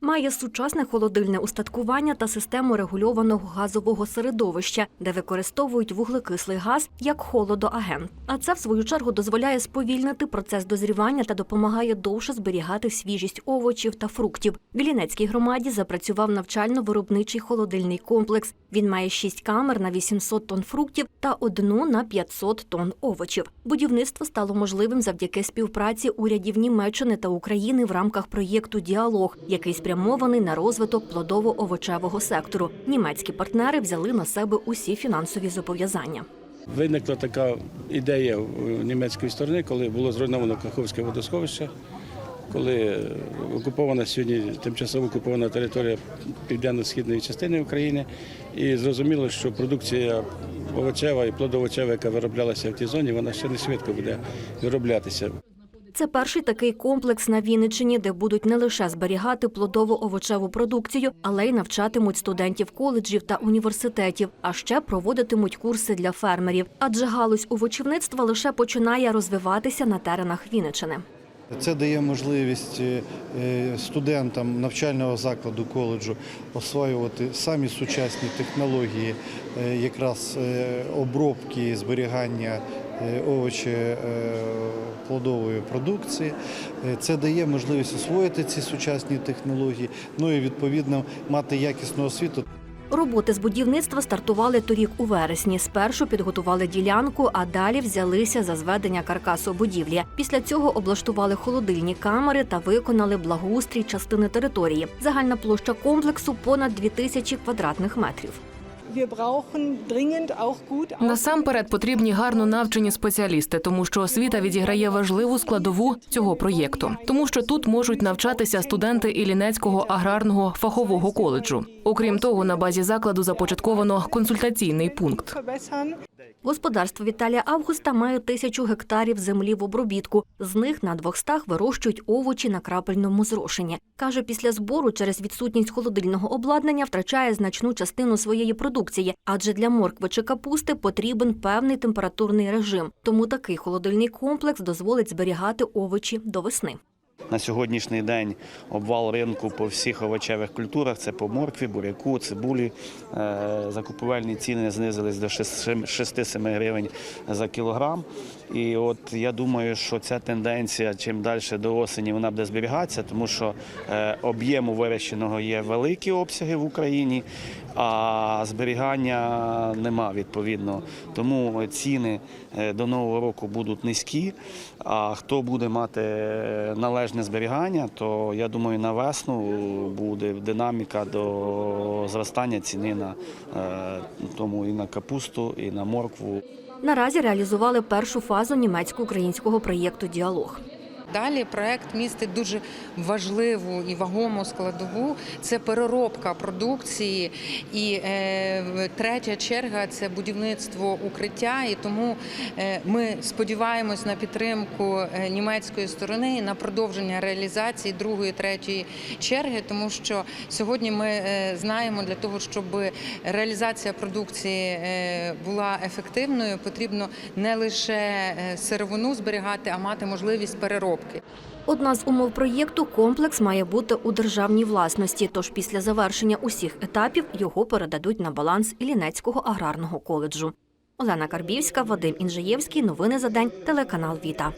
Має сучасне холодильне устаткування та систему регульованого газового середовища, де використовують вуглекислий газ як холодоагент. А це в свою чергу дозволяє сповільнити процес дозрівання та допомагає довше зберігати свіжість овочів та фруктів. В Іллінецькій громаді запрацював навчально-виробничий холодильний комплекс. Він має шість камер на 800 тонн фруктів та одну на 500 тонн овочів. Будівництво стало можливим завдяки співпраці урядів Німеччини та України в рамках проєкту Діалог, який спрямований на розвиток плодово-овочевого сектору. Німецькі партнери взяли на себе усі фінансові зобов'язання. Виникла така ідея німецької сторони, коли було зруйновано Каховське водосховище, коли окупована сьогодні тимчасово окупована територія південно-східної частини України. І зрозуміло, що продукція овочева і плодовочева, яка вироблялася в тій зоні, вона ще не швидко буде вироблятися. Це перший такий комплекс на Вінниччині, де будуть не лише зберігати плодово-овочеву продукцію, але й навчатимуть студентів коледжів та університетів, а ще проводитимуть курси для фермерів. Адже галузь овочівництва лише починає розвиватися на теренах Вінниччини. Це дає можливість е, е, студентам навчального закладу коледжу освоювати самі сучасні технології е, якраз обробки, зберігання овочі плодової продукції. Це дає можливість освоїти ці сучасні технології, ну і відповідно мати якісну освіту. Роботи з будівництва стартували торік у вересні. Спершу підготували ділянку, а далі взялися за зведення каркасу будівлі. Після цього облаштували холодильні камери та виконали благоустрій частини території. Загальна площа комплексу понад 2000 квадратних метрів. Насамперед потрібні гарно навчені спеціалісти, тому що освіта відіграє важливу складову цього проєкту, тому що тут можуть навчатися студенти Іллінецького аграрного фахового коледжу. Окрім того, на базі закладу започатковано консультаційний пункт. Господарство Віталія Августа має тисячу гектарів землі в обробітку. З них на 200 вирощують овочі на крапельному зрошенні. Каже, після збору через відсутність холодильного обладнання втрачає значну частину своєї продукції, адже для моркви чи капусти потрібен певний температурний режим. Тому такий холодильний комплекс дозволить зберігати овочі до весни. На сьогоднішній день обвал ринку по всіх овочевих культурах це по моркві, буряку, цибулі. Е, Закупівельні ціни знизились до 6-7 гривень за кілограм. І от я думаю, що ця тенденція чим далі до осені вона буде зберігатися, тому що е, об'єму вирощеного є великі обсяги в Україні, а зберігання нема відповідно. Тому ціни е, до нового року будуть низькі. А хто буде мати е, належне зберігання, то я думаю, на весну буде динаміка до зростання ціни на е, тому і на капусту, і на моркву. Наразі реалізували першу фазу німецько-українського проєкту Діалог. Далі проект містить дуже важливу і вагому складову це переробка продукції. І е, третя черга це будівництво укриття. І тому е, ми сподіваємось на підтримку е, німецької сторони і на продовження реалізації другої, третьої черги, тому що сьогодні ми е, знаємо для того, щоб реалізація продукції була ефективною, потрібно не лише сировину зберігати, а мати можливість переробки. Одна з умов проєкту комплекс має бути у державній власності. Тож після завершення усіх етапів його передадуть на баланс Іллінецького аграрного коледжу. Олена Карбівська, Вадим Інжиєвський. Новини за день. Телеканал Віта.